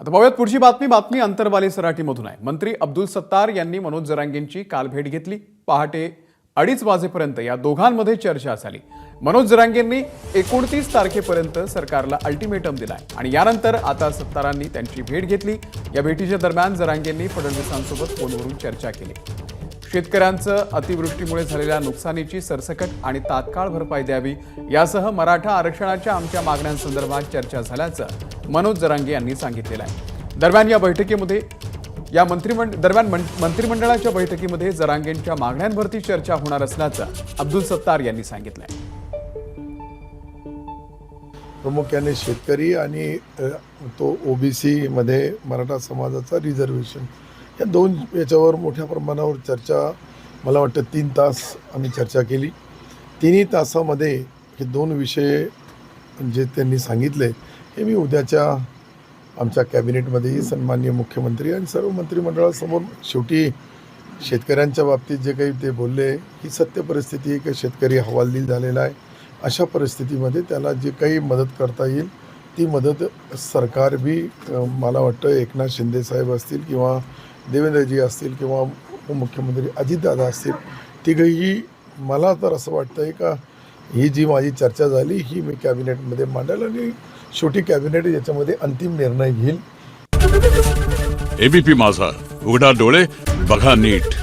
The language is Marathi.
आता पाहूयात पुढची बातमी. बातमी अंतरवाली सराटीमधून आहे. मंत्री अब्दुल सत्तार यांनी मनोज जरांगेंची काल भेट घेतली. पहाटे अडीच वाजेपर्यंत या दोघांमध्ये चर्चा झाली. मनोज जरांगेंनी एकोणतीस तारखेपर्यंत सरकारला अल्टिमेटम दिलाय. आणि यानंतर आता सत्तारांनी त्यांची भेट घेतली. या भेटीच्या दरम्यान जरांगेंनी फडणवीसांसोबत फोनवरून चर्चा केली. शेतकऱ्यांचं अतिवृष्टीमुळे झालेल्या नुकसानीची सरसकट आणि तात्काळ भरपाई द्यावी यासह मराठा आरक्षणाच्या आमच्या मागण्यांसंदर्भात चर्चा झाल्याचं मनोज जरांगे यांनी सांगितलेलं आहे. दरम्यान या बैठकीमध्ये या मंत्रिमंड दरम्यान मंत्रिमंडळाच्या बैठकीमध्ये जरांगेंच्या मागण्यांवरती चर्चा होणार असल्याचं अब्दुल सत्तार यांनी सांगितलंय. प्रामुख्याने शेतकरी आणि तो ओबीसीमध्ये मराठा समाजाचा रिझर्वेशन या दोन याच्यावर मोठ्या प्रमाणावर चर्चा मला वाटतं तीन तास आम्ही चर्चा केली. तिन्ही तासामध्ये हे दोन विषय जे त्यांनी सांगितले हे मी उद्याच्या आमच्या कॅबिनेटमध्येही सन्माननीय मुख्यमंत्री आणि सर्व मंत्रिमंडळासमोर शेवटी शेतकऱ्यांच्या बाबतीत जे काही ते बोलले ही सत्य परिस्थिती आहे की शेतकरी हवालदिल झालेला आहे. अशा परिस्थितीमध्ये त्याला जे काही मदत करता येईल ती मदत सरकार बी मला वाटतं एकनाथ शिंदे साहेब असतील किंवा देवेंद्रजी असतील किंवा उपमुख्यमंत्री अजितदादा असतील तिघही मला तर असं वाटतं आहे का ही जी माझी चर्चा झाली ही मी कॅबिनेटमध्ये मांडेल आणि शेवटी कॅबिनेट याच्यामध्ये अंतिम निर्णय घेईल. एबीपी माझा उघडा डोळे बघा नीट.